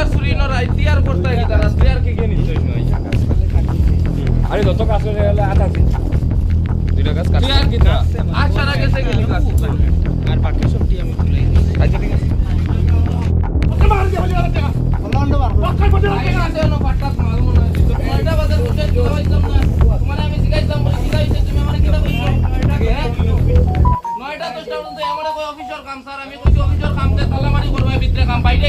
ইতার চুরি নরা ইতিয়ার করতে কি কি আরে যত কাজ করে গেলে আটা দুইটা কাজ কাজ আর কি না আচ্ছা রাখে সে গেলি কাজ আর বাকি সবটি আমি তুলে আচ্ছা ঠিক আছে। নয়টা দশটা পর্যন্ত আমার অফিসের কাম স্যার আমি কইছি অফিসের কাম দিয়ে তালা মারি করব ভিতরে কাম পাইলে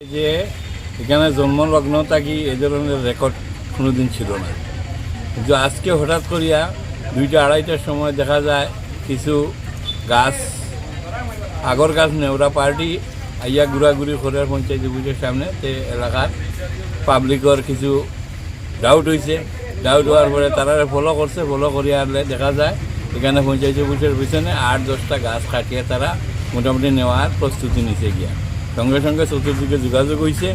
যে এখানে জন্মলগ্ন থাকি এ ধরনের রেকর্ড কোনোদিন ছিল না। কিন্তু আজকে হঠাৎ করিয়া দুইটা আড়াইটার সময় দেখা যায় কিছু গাছ, আগর গাছ, নেওরা পার্টি আইয়া ঘুরাঘুরি করে পঞ্চায়েত অফিসের সামনে তে এলাকার পাবলিকর কিছু ডাউট হয়েছে ডাউট হওয়ার পরে তারা ফলো করছে ফলো করিয়া দেখা যায় এখানে পঞ্চায়েত অফিসের পিছনে আট, দশটা গাছ কাটিয়ে তারা মোটামুটি নেওয়ার প্রস্তুতি নিছে গিয়া। সঙ্গে সঙ্গে চতুর্দিকে যোগাযোগ হয়েছে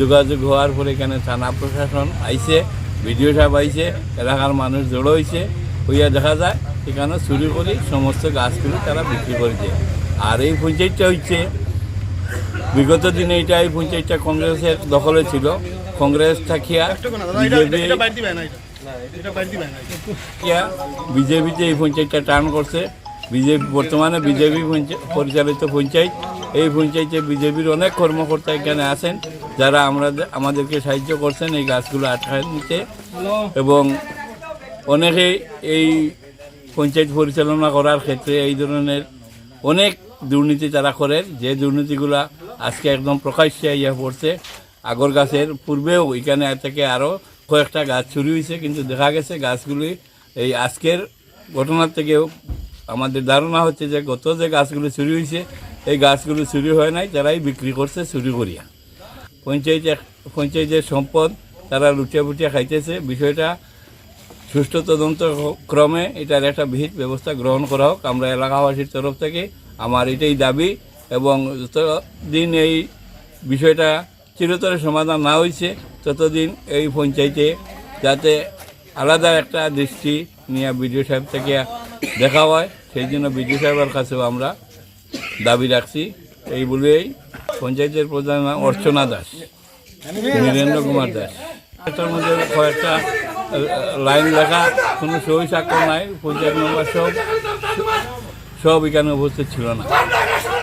যোগাযোগ হওয়ার পরে এখানে থানা প্রশাসন আইছে ভিডিও সাহেব আইছে এলাকার মানুষ জড়ো হয়েছে হইয়া দেখা যায় এখানে চুরি করে সমস্ত গাছগুলো তারা বিক্রি করেছে আর এই পঞ্চায়েতটা হচ্ছে বিগত দিনে এটা এই পঞ্চায়েতটা কংগ্রেসের দখলে ছিল। কংগ্রেস থাকিয়া বিজেপি বিজেপিতে এই পঞ্চায়েতটা টার্ন করছে। বিজেপি, বর্তমানে বিজেপি পরিচালিত পঞ্চায়েত। এই পঞ্চায়েতে বিজেপির অনেক কর্মকর্তা এখানে আছেন, যারা আমরা আমাদেরকে সাহায্য করছেন এই গাছগুলো আটকায় নিতে। এবং অনেকেই এই পঞ্চায়েত পরিচালনা করার ক্ষেত্রে এই ধরনের অনেক দুর্নীতি তারা করেন। যে দুর্নীতিগুলা আজকে একদম প্রকাশ্যে ইয়ে পড়ছে, আগর গাছের পূর্বেও এখানে থেকে আরও কয়েকটা গাছ চুরি হয়েছে কিন্তু দেখা গেছে গাছগুলি এই আজকের ঘটনার থেকেও আমাদের ধারণা হচ্ছে যে গত যে গাছগুলো চুরি হয়েছে, এই গাছগুলো চুরি হয় নাই তারাই বিক্রি করছে চুরি করিয়া। পঞ্চায়েত পঞ্চায়েতের সম্পদ তারা লুটিয়া ফুটিয়া খাইতেছে। বিষয়টা সুষ্ঠু তদন্ত ক্রমে এটার একটা বিহিত ব্যবস্থা গ্রহণ করা হোক। আমরা এলাকাবাসীর তরফ থেকে আমার এটাই দাবি এবং যতদিন এই বিষয়টা চিরতরে সমাধান না হয়েছে, ততদিন এই পঞ্চায়েতে যাতে আলাদা একটা দৃষ্টি নিয়ে বিডিও সাহেব থেকে দেখা হয়, সেই জন্য বিজু সাহেবের কাছেও আমরা দাবি রাখছি। এই বলেই পঞ্চায়েতের প্রধান অর্চনা দাস, নীরেন্দ্র কুমার দাস। এটার মধ্যে কয়েকটা লাইন লেখা, কোনো সই সাক্ষর নাই, পঞ্চায়েত মেম্বার সব সব এখানে উপস্থিত ছিল না।